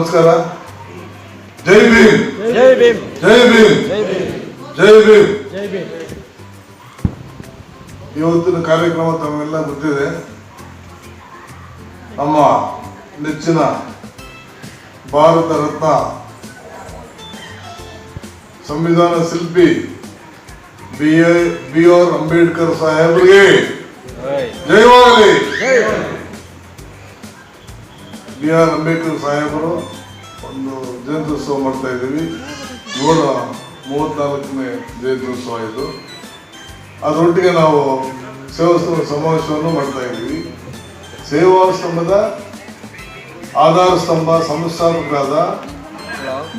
ನಮಸ್ಕಾರ. ಜೈ ಭೀಮ್. ಜೈ ಭೀಮ್. ಜೈ ಭೀಮ್. ಜೈ ಭೀಮ್. ಜೈ ಭೀಮ್. ಇವತ್ತಿನ ಕಾರ್ಯಕ್ರಮ ತಮಗೆಲ್ಲ ಗೊತ್ತಿದೆ. ನಮ್ಮ ನೆಚ್ಚಿನ ಭಾರತ ರತ್ನ ಸಂವಿಧಾನ ಶಿಲ್ಪಿ B A B R Ambedkar ಸಾಹೇಬರಿಗೆ ಜಯವಾಗಲಿ ಬಿ ಆರ್ ಅಂಬೇಡ್ಕರ್ ಸಾಹೇಬರು ಒಂದು ಜಯಂತ್ಯೋತ್ಸವ ಮಾಡ್ತಾ ಇದ್ದೀವಿ. ನೂರ ಮೂವತ್ನಾಲ್ಕನೇ ಜಯಂತ್ಯೋತ್ಸವ ಇದು. ಅದರೊಟ್ಟಿಗೆ ನಾವು ಸೇವಾ ಸಮಾವೇಶವನ್ನು ಮಾಡ್ತಾ ಇದ್ದೀವಿ. ಸೇವಾ ಸ್ತಂಭದ ಆಧಾರ ಸ್ತಂಭ ಸಂಸ್ಥಾಪಕರಾದ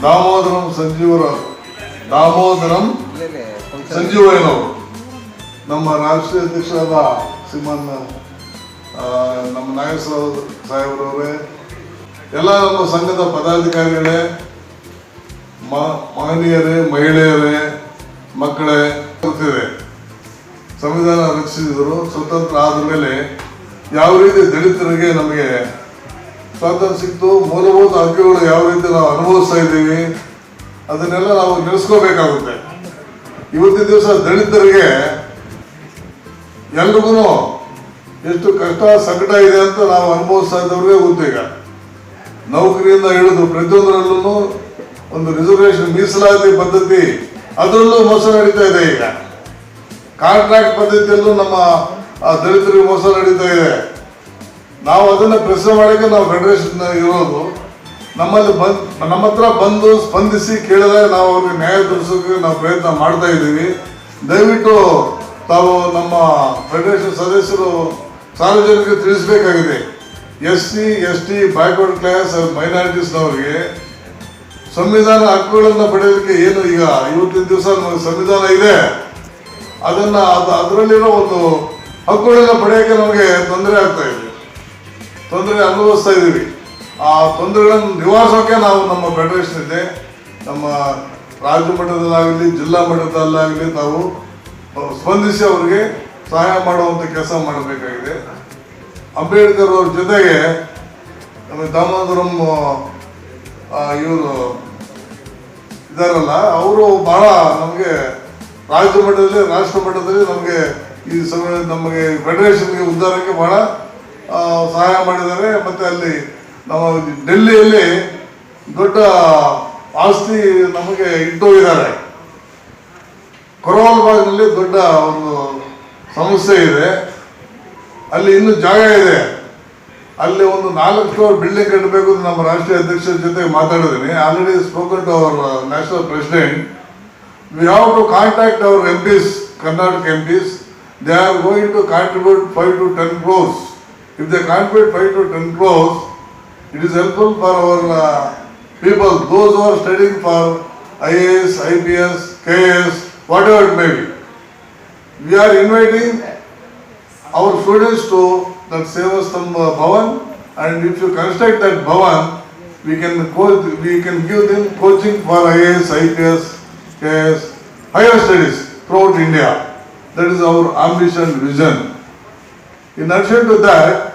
ದಾಮೋದರಂ ಸಂಜೀವರ ದಾಮೋದರಂ ಸಂಜೀವಯ್ಯನವರು. ನಮ್ಮ ರಾಷ್ಟ್ರೀಯ ಅಧ್ಯಕ್ಷರಾದ ಶ್ರೀಮನ್ ನಮ್ಮ ನಾಗೇಶ್ವರ ಸಾಹೇಬ್ರವರೇ ಎಲ್ಲ ನಮ್ಮ ಸಂಘದ ಪದಾಧಿಕಾರಿಗಳೇ ಮಹನೀಯರೇ ಮಹಿಳೆಯರೇ ಮಕ್ಕಳೇ ಗೊತ್ತಿದೆ ಸಂವಿಧಾನ ರಕ್ಷಿಸಿದರು ಸ್ವತಂತ್ರ ಆದ ಮೇಲೆ ಯಾವ ರೀತಿ ದಲಿತರಿಗೆ ನಮಗೆ ಸ್ವಾತಂತ್ರ್ಯ ಸಿಕ್ತು, ಮೂಲಭೂತ ಹಕ್ಕುಗಳು ಯಾವ ರೀತಿ ನಾವು ಅನುಭವಿಸ್ತಾ ಇದ್ದೀವಿ, ಅದನ್ನೆಲ್ಲ ನಾವು ನೆಲೆಸ್ಕೋಬೇಕಾಗುತ್ತೆ ಇವತ್ತಿನ ದಿವಸ ದಲಿತರಿಗೆ ಎಲ್ರಿಗೂ ಎಷ್ಟು ಕಷ್ಟ, ಸಂಕಟ ಇದೆ ಅಂತ ನಾವು ಅನುಭವಿಸ್ತಾ ಇದ್ದವ್ರಿಗೆ ಗೊತ್ತು ಈಗ. ನೌಕರಿಯಿಂದ ಹಿಡಿದು ಪ್ರತಿಯೊಂದರಲ್ಲೂ ಒಂದು ರಿಸರ್ವೇಶನ್ ಮೀಸಲಾತಿ ಪದ್ಧತಿ ಅದರಲ್ಲೂ ಮೋಸ ನಡೀತಾ ಇದೆ ಈಗ. ಕಾಂಟ್ರಾಕ್ಟ್ ಪದ್ಧತಿಯಲ್ಲೂ ನಮ್ಮ ದಲಿತರಿಗೆ ಮೋಸ ನಡೀತಾ ಇದೆ. ನಾವು ಅದನ್ನು ಪ್ರಶ್ನೆ ಮಾಡಕ್ಕೆ ನಾವು ಫೆಡರೇಷನ್ ಇರೋದು. ನಮ್ಮಲ್ಲಿ ಬಂದ್, ನಮ್ಮ ಹತ್ರ ಬಂದು ಸ್ಪಂದಿಸಿ ಕೇಳಿದ್ರೆ ನಾವು ಅವ್ರಿಗೆ ನ್ಯಾಯ ತೋರಿಸೋಕೆ ನಾವು ಪ್ರಯತ್ನ ಮಾಡ್ತಾ ಇದ್ದೀವಿ. ದಯವಿಟ್ಟು ತಾವು ನಮ್ಮ ಫೆಡರೇಷನ್ ಸದಸ್ಯರು ಸಾರ್ವಜನಿಕರಿಗೆ ತಿಳಿಸಬೇಕಾಗಿದೆ. S C, S T backward class ಮೈನಾರಿಟೀಸ್ನವ್ರಿಗೆ ಸಂವಿಧಾನ ಹಕ್ಕುಗಳನ್ನು ಪಡೆಯೋದಕ್ಕೆ ಏನು ಈಗ ಇವತ್ತಿನ ದಿವಸ ಸಂವಿಧಾನ ಇದೆ. ಅದನ್ನು ಅದು, ಅದರಲ್ಲಿರೋ ಒಂದು ಹಕ್ಕುಗಳನ್ನು ಪಡೆಯೋಕ್ಕೆ ನಮಗೆ ತೊಂದರೆ ಆಗ್ತಾ ಇದೆ. ತೊಂದರೆ ಅನುಭವಿಸ್ತಾ ಇದ್ದೀವಿ ಆ ತೊಂದರೆಗಳನ್ನು ನಿವಾರಿಸೋಕೆ ನಾವು ನಮ್ಮ ಫೆಡರೇಷನ್ ಇದೆ. ನಮ್ಮ ರಾಜ್ಯ ಮಟ್ಟದಲ್ಲಾಗಲಿ, ಜಿಲ್ಲಾ ಮಟ್ಟದಲ್ಲಾಗಲಿ ನಾವು ಸ್ಪಂದಿಸಿ ಅವರಿಗೆ ಸಹಾಯ ಮಾಡುವಂಥ ಕೆಲಸ ಮಾಡಬೇಕಾಗಿದೆ. ಅಂಬೇಡ್ಕರ್ ಅವ್ರ ಜೊತೆಗೆ ನಮ್ಮ ದಾಮೋದರಂ ಇವರು ಇದಾರಲ್ಲ, ಅವರು ಬಹಳ ನಮಗೆ ರಾಜ್ಯ ಮಟ್ಟದಲ್ಲಿ, ರಾಷ್ಟ್ರ ಮಟ್ಟದಲ್ಲಿ ನಮಗೆ ಈ ಸಮಯ ನಮಗೆ ಫೆಡರೇಷನ್ಗೆ ಉದ್ಧಾರಕ್ಕೆ ಬಹಳ ಸಹಾಯ ಮಾಡಿದ್ದಾರೆ. ಮತ್ತು ಅಲ್ಲಿ ನಮ್ಮ ಡೆಲ್ಲಿಯಲ್ಲಿ ದೊಡ್ಡ ಆಸ್ತಿ ನಮಗೆ ಇಟ್ಟೋಗಿದ್ದಾರೆ ಕೊರೋಲ್ ಭಾಗದಲ್ಲಿ ದೊಡ್ಡ ಒಂದು ಸಮಸ್ಯೆ ಇದೆ. ಅಲ್ಲಿ ಇನ್ನೂ ಜಾಗ ಇದೆ. ಅಲ್ಲಿ ಒಂದು ನಾಲ್ಕು ಫ್ಲೋರ್ ಬಿಲ್ಡಿಂಗ್ ಕಟ್ಟಬೇಕು ನಮ್ಮ ರಾಷ್ಟ್ರೀಯ ಅಧ್ಯಕ್ಷರ ಜೊತೆ ಮಾತಾಡಿದ್ದೀನಿ. Already spoken to our national president we have to contact our MPs Karnataka MPs they are going to contribute five to ten crores if they contribute five to ten crores it is helpful for our people those are studying for I A S I P S K S whatever it may be we are inviting our students to that Seva Stambha Bhavan and if you construct that Bhavan, we can coach, we can give them coaching for IAS, IPS, KS, higher studies throughout India. That is our ambition, vision. In addition to that,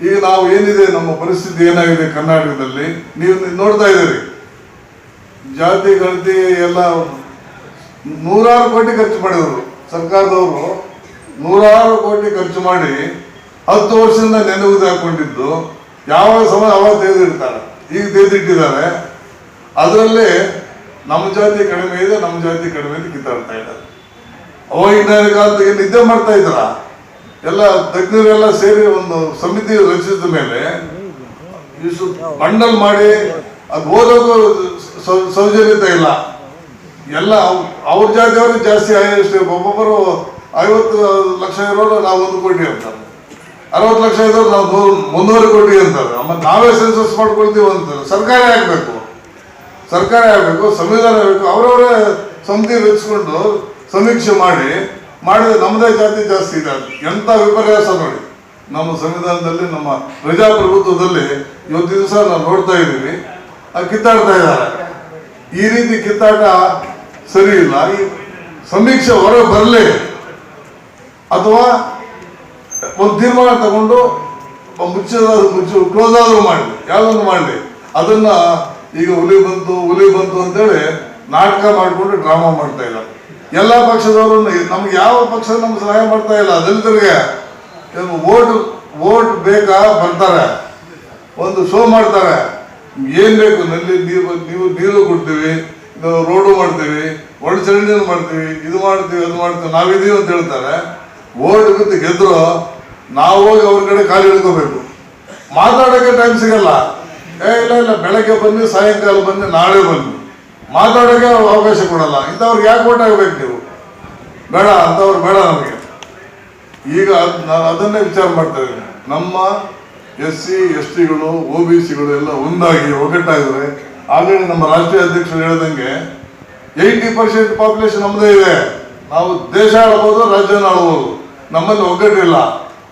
ಈಗ ನಾವು ಏನಿದೆ ನಮ್ಮ ಪರಿಸ್ಥಿತಿ ಏನಾಗಿದೆ ಕರ್ನಾಟಕದಲ್ಲಿ ನೀವು ನೋಡ್ತಾ ಇದ್ದೀರಿ ಜಾತಿ ಗಣತಿ ಎಲ್ಲ ನೂರಾರು ಕೋಟಿ ಖರ್ಚು ಮಾಡಿದರು ಸರ್ಕಾರದವರು ನೂರಾರು ಕೋಟಿ ಖರ್ಚು ಮಾಡಿ ಹತ್ತು ವರ್ಷದಿಂದ ನೆನಗುದು ಹಾಕೊಂಡಿದ್ದು ಯಾವ ಸಮಯ ಅವಾಗ ತೆಗೆದಿರ್ತಾರೆ ಈಗ ತೆಗೆದಿಟ್ಟಿದ್ದಾರೆ. ಅದರಲ್ಲಿ ನಮ್ಮ ಜಾತಿ ಕಡಿಮೆ ಇದೆ, ನಮ್ಮ ಜಾತಿ ಕಡಿಮೆ ಅಂತ ಕಿತ್ತಾಡ್ತಾ ಇದ್ದಾರೆ. ಅವಾಗಿನ ಕಾಲದಲ್ಲಿ ನಿದ್ದೆ ಮಾಡ್ತಾ ಇದ್ರ? ಎಲ್ಲ ತಜ್ಞರೆಲ್ಲ ಸೇರಿ ಒಂದು ಸಮಿತಿ ರಚಿಸಿದ ಮೇಲೆ ಬಂಡಲ್ ಮಾಡಿ ಅದು ಓದೋದು ಸೌಜನ್ಯತೆ ಇಲ್ಲ. ಎಲ್ಲ ಅವ್- ಅವ್ರ ಜಾತಿಯವರು ಜಾಸ್ತಿ ಆಯ್ತು ಒಬ್ಬೊಬ್ಬರು ಐವತ್ತು ಲಕ್ಷ ಇರೋರು ನಾವು ಒಂದು ಕೋಟಿ ಅಂತಾರೆ ಅರವತ್ತು ಲಕ್ಷ ಇರೋರು ನಾವು ನೂರು ಮುನ್ನೂರು ಕೋಟಿ ಅಂತಾರೆ ಮತ್ತೆ ನಾವೇ ಸೆನ್ಸಸ್ ಮಾಡ್ಕೊಳ್ತೀವಿ ಅಂತಾರೆ ಸರ್ಕಾರ ಆಗ್ಬೇಕು. ಸರ್ಕಾರ ಆಗಬೇಕು, ಸಂವಿಧಾನ ಬೇಕು. ಅವರವರೇ ಸಮಿತಿ ರಚಿಸ್ಕೊಂಡು ಸಮೀಕ್ಷೆ ಮಾಡಿ, ಮಾಡಿದ್ರೆ ನಮ್ಮದೇ ಜಾತಿ ಜಾಸ್ತಿ ಇದೆ ಎಂಥ ವಿಪರ್ಯಾಸ ನೋಡಿ. ನಮ್ಮ ಸಂವಿಧಾನದಲ್ಲಿ, ನಮ್ಮ ಪ್ರಜಾಪ್ರಭುತ್ವದಲ್ಲಿ ಇವತ್ತು ದಿವಸ ನಾವು ನೋಡ್ತಾ ಇದ್ದೀವಿ. ಕಿತ್ತಾಡ್ತಾ ಇದ್ದಾರೆ. ಈ ರೀತಿ ಕಿತ್ತಾಟ ಸರಿ ಇಲ್ಲ. ಈ ಸಮೀಕ್ಷೆ ಹೊರಗೆ ಬರಲಿ. ಅಥವಾ ಒಂದು ತೀರ್ಮಾನ ತಗೊಂಡು ಮುಚ್ಚೋದಾದ್ರು ಮುಚ್ಚು ಕ್ಲೋಸ್ ಆದರೂ ಮಾಡಲಿ ಯಾವುದನ್ನು ಮಾಡಲಿ. ಅದನ್ನ ಈಗ ಹುಲಿ ಬಂತು ಹುಲಿ ಬಂತು ಅಂತೇಳಿ ನಾಟಕ ಮಾಡಿಕೊಂಡು ಡ್ರಾಮಾ ಮಾಡ್ತಾ ಇಲ್ಲ. ಎಲ್ಲ ಪಕ್ಷದವರು ನಮ್ಗೆ ಯಾವ ಪಕ್ಷ ನಮ್ಗೆ ಸಹಾಯ ಮಾಡ್ತಾ ಇಲ್ಲ, ದಲಿತರಿಗೆ. ಓಟ್ ಓಟ್ ಬೇಕಾ ಬರ್ತಾರೆ. ಒಂದು ಶೋ ಮಾಡ್ತಾರೆ. ಏನ್ ಬೇಕು, ನಲ್ಲಿ ನೀರು, ನೀವು ನೀರು ಕೊಡ್ತೀವಿ ರೋಡು ಮಾಡ್ತೀವಿ ಒಳಚರಂಡಿಯನ್ನು ಮಾಡ್ತೀವಿ, ಇದು ಮಾಡ್ತೀವಿ, ಅದು ಮಾಡ್ತೀವಿ, ನಾವಿದೀವಿ ಅಂತ ಹೇಳ್ತಾರೆ. ಓಟ್ ಬಿದ್ದು ಗೆದ್ರು ನಾವು ಹೋಗಿ ಅವ್ರ ಕಡೆ ಕಾಲು ಇಳ್ಕೋಬೇಕು ಮಾತಾಡೋಕೆ ಟೈಮ್ ಸಿಗಲ್ಲ. ಏ, ಇಲ್ಲ ಇಲ್ಲ, ಬೆಳಗ್ಗೆ ಬನ್ನಿ, ಸಾಯಂಕಾಲ ಬನ್ನಿ, ನಾಳೆ ಬನ್ನಿ. ಮಾತಾಡೋಕೆ ಅವಕಾಶ ಕೊಡಲ್ಲ. ಇಂಥವ್ರಿಗೆ ಯಾಕೆ ಓಟ್ ಆಗಬೇಕು ನೀವು? ಬೇಡ, ಅಂಥವ್ರು ಬೇಡ ನಮಗೆ. ಈಗ ನಾನು ಅದನ್ನೇ ವಿಚಾರ ಮಾಡ್ತಾ ನಮ್ಮ ಎಸ್ ಸಿ, ಎಸ್ ಟಿಗಳು ಒ ಬಿ ಸಿಗಳು ಎಲ್ಲ ಒಂದಾಗಿ ಒಗ್ಗಟ್ಟಾಗಿದ್ರೆ ಆಲ್ರೆಡಿ ನಮ್ಮ ರಾಷ್ಟ್ರೀಯ ಅಧ್ಯಕ್ಷರು ಹೇಳಿದಂಗೆ ಏಯ್ಟಿ ಪರ್ಸೆಂಟ್ ಪಾಪ್ಯುಲೇಷನ್ ನಮ್ಮದೇ ಇದೆ. ನಾವು ದೇಶ ಆಳ್ಬೋದು, ರಾಜ್ಯನ ಆಳ್ಬೋದು. ನಮ್ಮಲ್ಲಿ ಒಗ್ಗಟ್ಟಿಲ್ಲ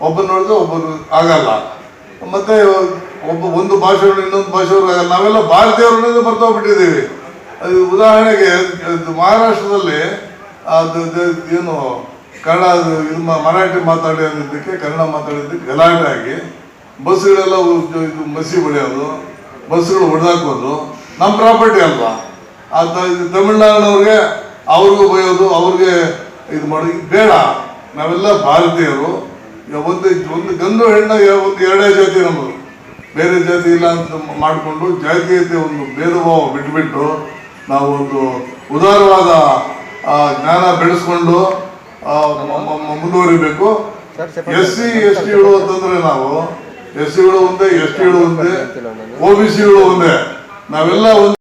ಒಬ್ಬ ನೋಡಿದ್ರೆ ಒಬ್ಬರು ಆಗಲ್ಲ. ಮತ್ತೆ ಒಬ್ಬ ಒಂದು ಭಾಷೆಗಳು ಇನ್ನೊಂದು ಭಾಷೆಯವರು ಆಗಲ್ಲ. ನಾವೆಲ್ಲ ಭಾರತೀಯರನ್ನೇ ಮರ್ತೋಗ್ಬಿಟ್ಟಿದ್ದೀವಿ ಅದು ಉದಾಹರಣೆಗೆ ಮಹಾರಾಷ್ಟ್ರದಲ್ಲಿ ಅದು ಏನು, ಕನ್ನಡ ಇದು ಮರಾಠಿ ಮಾತಾಡಿ ಅಂದಿದ್ದಕ್ಕೆ ಕನ್ನಡ ಮಾತಾಡಿದ್ದಕ್ಕೆ ಗಲಾಟೆ ಆಗಿ ಬಸ್ಗಳೆಲ್ಲ ಉ- ಇದು ಮಸಿ ಹೊಡೆಯೋದು, ಬಸ್ಗಳು ಹೊಡೆದಾಕೋದು ನಮ್ಮ ಪ್ರಾಪರ್ಟಿ ಅಲ್ವಾ? ಆ ತಮಿಳ್ನಾಡಿನವ್ರಿಗೆ ಅವ್ರಿಗೂ ಬೈಯೋದು, ಅವ್ರಿಗೆ ಇದು ಮಾಡೋದು ಬೇಡ. ನಾವೆಲ್ಲ ಭಾರತೀಯರು ಒಂದು ಒಂದು ಗಂಡು ಹೆಣ್ಣ ಒಂದು ಎರಡೇ ಜಾತಿ ನಮ್ಮದು ಬೇರೆ ಜಾತಿ ಇಲ್ಲ ಅಂತ ಮಾಡಿಕೊಂಡು ಜಾತೀಯತೆ ಒಂದು ಭೇದ ಭಾವ ಬಿಟ್ಬಿಟ್ಟು ನಾವು ಒಂದು ಉದಾರವಾದ ಆ, ಜ್ಞಾನ ಬೆಳೆಸ್ಕೊಂಡು ಮುಂದುವರಿಬೇಕು. ಎಸ್ ಸಿ ಎಸ್ ಟಿಗಳು ಅಂತಂದ್ರೆ ನಾವು ಎಸ್ ಸಿಗಳು ಒಂದೇ ಎಸ್ ಟಿಗಳು ಒಂದೇ ಒ ಬಿ ಸಿಗಳು ಒಂದೇ. ನಾವೆಲ್ಲ ಒಂದು